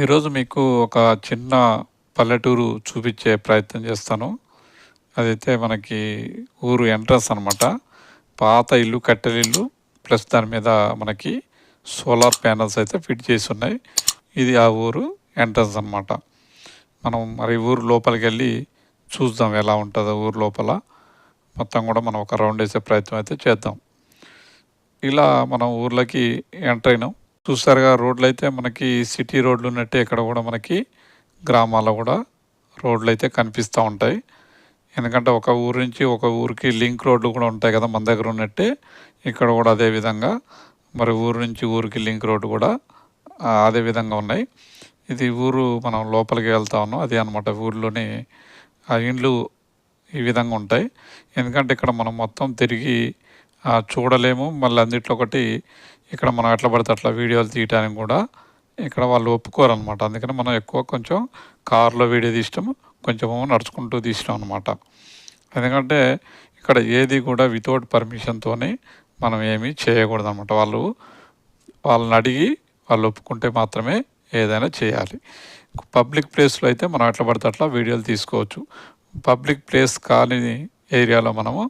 ఈరోజు మీకు ఒక చిన్న పల్లెటూరు చూపించే ప్రయత్నం చేస్తాను. అదైతే మనకి ఊరు ఎంట్రన్స్ అనమాట పాత ఇల్లు కట్టెలిల్లు ప్లస్ దాని మీద మనకి సోలార్ ప్యానల్స్ అయితే ఫిట్ చేసి ఉన్నాయి. ఇది ఆ ఊరు ఎంట్రన్స్ అనమాట మనం మరి ఊరు లోపలికి వెళ్ళి చూద్దాం ఎలా ఉంటుందో ఊరు లోపల. మొత్తం కూడా మనం ఒక రౌండ్ వేసే ప్రయత్నం అయితే చేద్దాం. ఇలా మనం ఊర్లోకి ఎంటర్ అయినాం. చూసారుగా రోడ్లు అయితే మనకి సిటీ రోడ్లు ఉన్నట్టే ఇక్కడ కూడా మనకి గ్రామాల్లో కూడా రోడ్లు అయితే కనిపిస్తూ ఉంటాయి. ఎందుకంటే ఒక ఊరు నుంచి ఒక ఊరికి లింక్ రోడ్లు కూడా ఉంటాయి కదా మన దగ్గర ఉన్నట్టే. ఇక్కడ కూడా అదే విధంగా మరి ఊరు నుంచి ఊరికి లింక్ రోడ్డు కూడా అదే విధంగా ఉన్నాయి. ఇది ఊరు మనం లోపలికి వెళ్తా ఉన్నాం. అదే అనమాట ఊర్లోని ఆ ఇండ్లు ఈ విధంగా ఉంటాయి. ఎందుకంటే ఇక్కడ మనం మొత్తం తిరిగి చూడలేము. మళ్ళీ అన్నిట్లో ఒకటి ఇక్కడ మనం ఎట్లా పడితే అట్లా వీడియోలు తీయడానికి కూడా ఇక్కడ వాళ్ళు ఒప్పుకోరు అనమాట అందుకని మనం ఎక్కువ కొంచెం కారులో వీడియో తీసినాము కొంచెం నడుచుకుంటూ తీసినాం అనమాట ఎందుకంటే ఇక్కడ ఏది కూడా వితౌట్ పర్మిషన్తోనే మనం ఏమీ చేయకూడదు అనమాట వాళ్ళు వాళ్ళని అడిగి వాళ్ళు ఒప్పుకుంటే మాత్రమే ఏదైనా చేయాలి. పబ్లిక్ ప్లేస్లో అయితే మనం ఎట్లా పడితే అట్లా వీడియోలు తీసుకోవచ్చు. పబ్లిక్ ప్లేస్ కాని ఏరియాలో మనము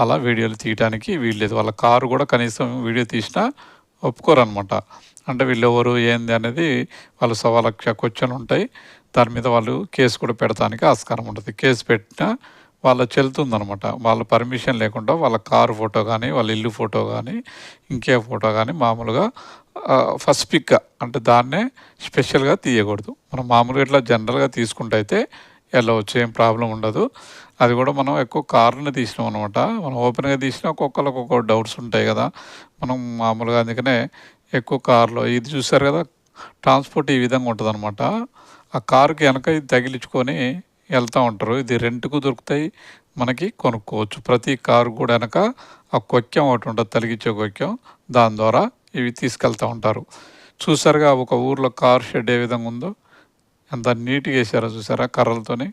అలా వీడియోలు తీయడానికి వీల్లేదు వాళ్ళ కారు కూడా కనీసం వీడియో తీసినా ఒప్పుకోరనమాట. అంటే వీళ్ళు ఎవరు ఏంది అనేది వాళ్ళు సవా లక్ష క్వశ్చన్ ఉంటాయి. దాని మీద వాళ్ళు కేసు కూడా పెడతానికి ఆస్కారం ఉంటుంది. కేసు పెట్టినా వాళ్ళ చెల్లుతుందనమాట. వాళ్ళ పర్మిషన్ లేకుండా వాళ్ళ కారు ఫోటో కానీ వాళ్ళ ఇల్లు ఫోటో కానీ ఇంకే ఫోటో కానీ మామూలుగా ఫస్ట్ పిక్ అంటే దాన్నే స్పెషల్గా తీయకూడదు. మనం మామూలుగా ఇట్లా జనరల్గా తీసుకుంటే అయితే వెళ్ళవచ్చు ఏం ప్రాబ్లం ఉండదు. అది కూడా మనం ఎక్కువ కార్ని తీసినాం అనమాట మనం ఓపెన్గా తీసినా ఒక్కొక్కరికి ఒక్కొక్క డౌట్స్ ఉంటాయి కదా. మనం మామూలుగా అందుకనే ఎక్కువ కార్లో ఇది చూసారు కదా ట్రాన్స్పోర్ట్ ఈ విధంగా ఉంటుంది అనమాట ఆ కారుకి వెనక ఇది తగిలించుకొని వెళ్తూ ఉంటారు. ఇది రెంట్కు దొరుకుతాయి మనకి కొనుక్కోవచ్చు. ప్రతి కారు కూడా వెనక ఆ కొక్యం ఒకటి ఉంటుంది తలిగించే కొక్యం. దాని ద్వారా ఇవి తీసుకెళ్తూ ఉంటారు. చూసారుగా ఒక ఊర్లో కార్ షెడ్ ఏ విధంగా ఉందో? ఎంత నీట్గా వేసారో చూసారా కర్రలతోని?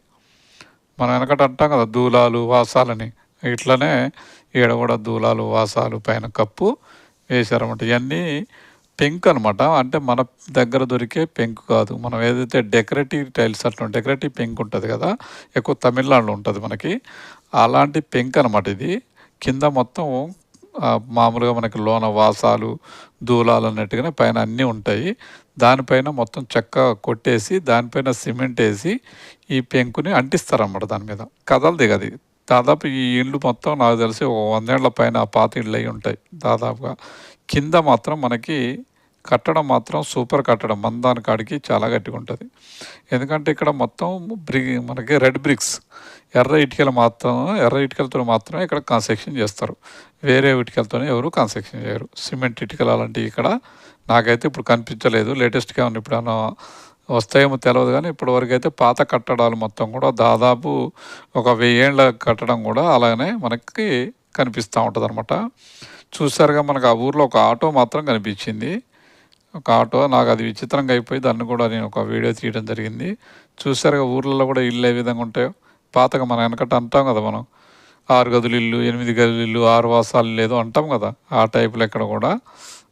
మనం వెనకట అంటాం కదా దూలాలు వాసాలని. ఇట్లనే ఈడ కూడా దూలాలు వాసాలు పైన కప్పు వేశారన్నమాట. ఇవన్నీ పెంక్ అనమాట అంటే మన దగ్గర దొరికే పెంకు కాదు. మనం ఏదైతే డెకరేటివ్ టైల్స్ అట్లా డెకరేటివ్ పెంక్ ఉంటుంది కదా ఎక్కువ తమిళనాడులో ఉంటుంది మనకి. అలాంటి పెంక్ అనమాట ఇది. కింద మొత్తం మామూలుగా మనకి లోన వాసాలు దూలాలు అన్నట్టుగానే పైన అన్నీ ఉంటాయి. దానిపైన మొత్తం చెక్క కొట్టేసి దానిపైన సిమెంట్ వేసి ఈ పెంకుని అంటిస్తారన్నమాట దాని మీద. కదలది దిగది దాదాపు ఈ ఇల్లు మొత్తం నాకు తెలిసి ఒక వందేళ్ళ పైన పాత ఇళ్ళు అయి ఉంటాయి. దాదాపుగా కింద మాత్రం మనకి కట్టడం మాత్రం సూపర్ కట్టడం మందాని కాడికి చాలా గట్టిగా ఉంటుంది. ఎందుకంటే ఇక్కడ మొత్తం బ్రి మనకి రెడ్ బ్రిక్స్ ఎర్ర ఇటుకలు మాత్రం ఎర్ర ఇటుకలతో మాత్రమే ఇక్కడ కన్స్ట్రక్షన్ చేస్తారు. వేరే ఇటుకలతో ఎవరు కన్స్ట్రక్షన్ చేయరు. సిమెంట్ ఇటుకలు అలాంటివి ఇక్కడ నాకైతే ఇప్పుడు కనిపించలేదు. లేటెస్ట్గా ఉంది ఇప్పుడు వస్తాయేమో తెలియదు కానీ ఇప్పటివరకు అయితే పాత కట్టడాలు మొత్తం కూడా దాదాపు ఒక వెయ్యేళ్ళ కట్టడం కూడా అలాగనే మనకి కనిపిస్తూ ఉంటుంది అనమాట చూసారుగా మనకు ఆ ఊర్లో ఒక ఆటో మాత్రం కనిపించింది. ఒక ఆటో నాకు అది విచిత్రంగా అయిపోయి దాన్ని కూడా నేను ఒక వీడియో తీయడం జరిగింది. చూసారుగా ఊర్లలో కూడా ఇల్లు ఏ విధంగా ఉంటాయో. పాతగా మనం వెనకట అంటాం కదా మనం. ఆరు గదులు ఇల్లు ఎనిమిది గదులు ఇల్లు ఆరు వాసాలు లేదో అంటాం కదా. ఆ టైపులో ఇక్కడ కూడా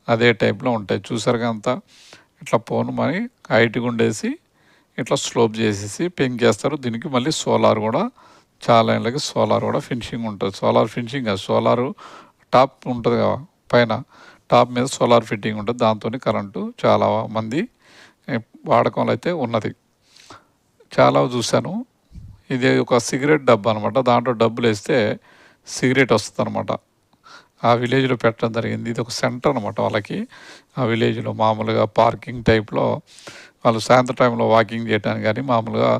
అదే టైప్లో ఉంటాయి. చూసారుగా అంతా. ఇట్లా పోను మరి హైట్గా ఉండేసి ఇట్లా స్లోప్ చేసేసి పెంకేస్తారు. దీనికి మళ్ళీ సోలార్ కూడా చాలా ఇళ్ళకి సోలార్ కూడా ఫినిషింగ్ ఉంటుంది. సోలార్ ఫినిషింగ్ కాదు సోలార్ టాప్ ఉంటుంది కదా పైన. టాప్ మీద సోలార్ ఫిట్టింగ్ ఉంటుంది. దాంతో కరెంటు చాలా మంది వాడకంలో అయితే ఉన్నది. చాలా చూశాను. ఇది ఒక సిగరెట్ డబ్బా అనమాట దాంట్లో డబ్బులు వేస్తే సిగరెట్ వస్తుంది అనమాట ఆ విలేజ్లో పెట్టడం జరిగింది. ఇది ఒక సెంటర్ అనమాట వాళ్ళకి. ఆ విలేజ్లో మామూలుగా పార్కింగ్ టైప్లో వాళ్ళు సాయంత్రం టైంలో వాకింగ్ చేయడానికి కానీ మామూలుగా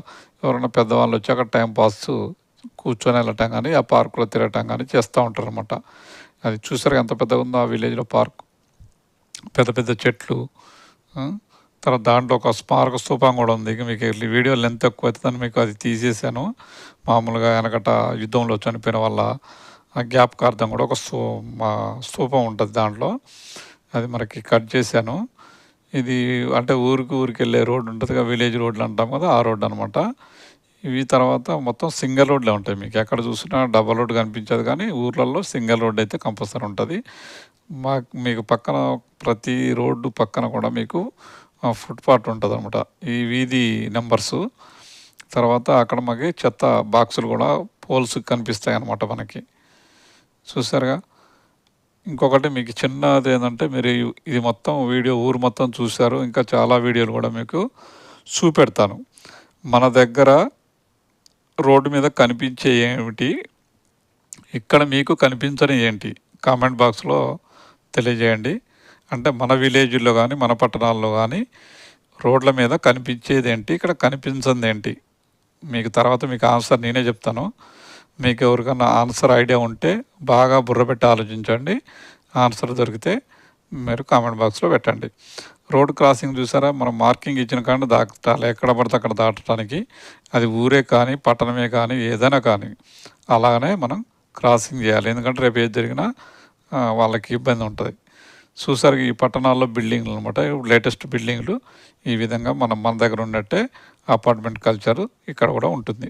ఎవరైనా పెద్దవాళ్ళు వచ్చాక టైం పాస్ కూర్చొని వెళ్ళటం కానీ ఆ పార్కులో తిరగటం కానీ చేస్తూ ఉంటారు అనమాట అది చూసారు ఎంత పెద్దగా ఉందో ఆ విలేజ్లో పార్క్. పెద్ద పెద్ద చెట్లు తర్వాత దాంట్లో ఒక స్మారక స్థూపం కూడా ఉంది. ఇక మీకు వీడియో లెంత్ ఎక్కువ అవుతుందని మీకు అది తీసేసాను. మామూలుగా వెనకట యుద్ధంలో చనిపోయిన వల్ల ఆ జ్ఞాపకార్థం కూడా ఒక స్థూ మా స్థూపం ఉంటుంది దాంట్లో. అది మనకి కట్ చేశాను. ఇది అంటే ఊరికి ఊరికి వెళ్ళే రోడ్డు ఉంటుంది కదా విలేజ్ రోడ్లు అంటాం కదా ఆ రోడ్డు అనమాట ఇవి తర్వాత మొత్తం సింగిల్ రోడ్లే ఉంటాయి మీకు. ఎక్కడ చూసినా డబల్ రోడ్ కనిపించదు కానీ ఊర్లలో సింగిల్ రోడ్ అయితే కంపల్సరీ ఉంటుంది. మా మీకు పక్కన ప్రతి రోడ్డు పక్కన కూడా మీకు ఫుట్పాత్ ఉంటుంది అనమాట ఈ వీధి నెంబర్సు. తర్వాత అక్కడ మాకు చెత్త బాక్సులు కూడా పోల్స్ కనిపిస్తాయి అన్నమాట మనకి. చూసారుగా? ఇంకొకటి మీకు చిన్నది ఏంటంటే మీరు ఇది మొత్తం వీడియో ఊరు మొత్తం చూశారు. ఇంకా చాలా వీడియోలు కూడా మీకు చూపెడతాను. మన దగ్గర రోడ్డు మీద కనిపించే ఏమిటి? ఇక్కడ మీకు కనిపించని ఏంటి? కామెంట్ బాక్స్లో తెలియజేయండి. అంటే మన విలేజ్లో కానీ మన పట్టణాల్లో కానీ రోడ్ల మీద కనిపించేది ఏంటి? ఇక్కడ కనిపించింది ఏంటి? మీకు తర్వాత మీకు ఆన్సర్ నేనే చెప్తాను. మీకు ఎవరికన్నా ఆన్సర్ ఐడియా ఉంటే బాగా బుర్ర పెట్టి ఆలోచించండి. ఆన్సర్ దొరికితే మీరు కామెంట్ బాక్స్లో పెట్టండి. రోడ్ క్రాసింగ్ చూసారా? మనం మార్కింగ్ ఇచ్చిన కానీ దాటాలి ఎక్కడ పడితే అక్కడ దాటడానికి. అది ఊరే కానీ పట్టణమే కానీ ఏదైనా కానీ. అలాగనే మనం క్రాసింగ్ చేయాలి. ఎందుకంటే రేపు ఏది జరిగినా వాళ్ళకి ఇబ్బంది ఉంటుంది. చూసారు ఈ పట్టణాల్లో బిల్డింగ్లు అనమాట లేటెస్ట్ బిల్డింగ్లు ఈ విధంగా మనం మన దగ్గర ఉన్నట్టే అపార్ట్మెంట్ కల్చర్ ఇక్కడ కూడా ఉంటుంది.